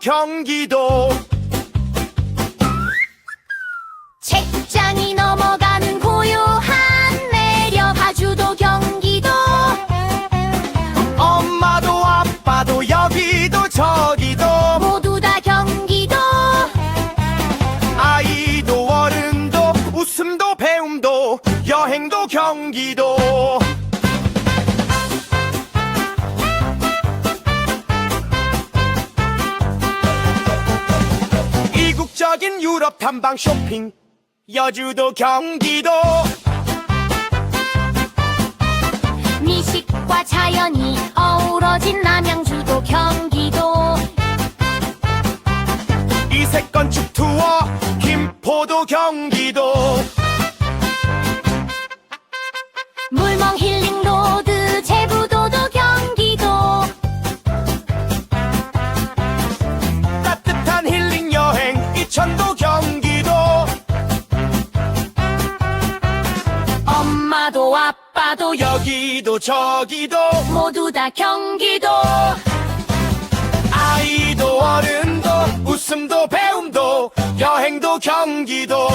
경기도. 책장이 넘어가는 고요한 매력 파주도 경기도. 엄마도 아빠도 여기도 저기도. 모두 다 경기도. 아이도 어른도 웃음도 배움도 여행도 경기도 이국적인 유럽 탐방 쇼핑 여주도 경기도. 미식과 자연이 어우러진 남양주도 경기도. 이색 건축 투어 김포도 경기도 엄마도 아빠도 여기도 저기도 모두 다 경기도. 아이도 어른도 웃음도 배움도 여행도 경기도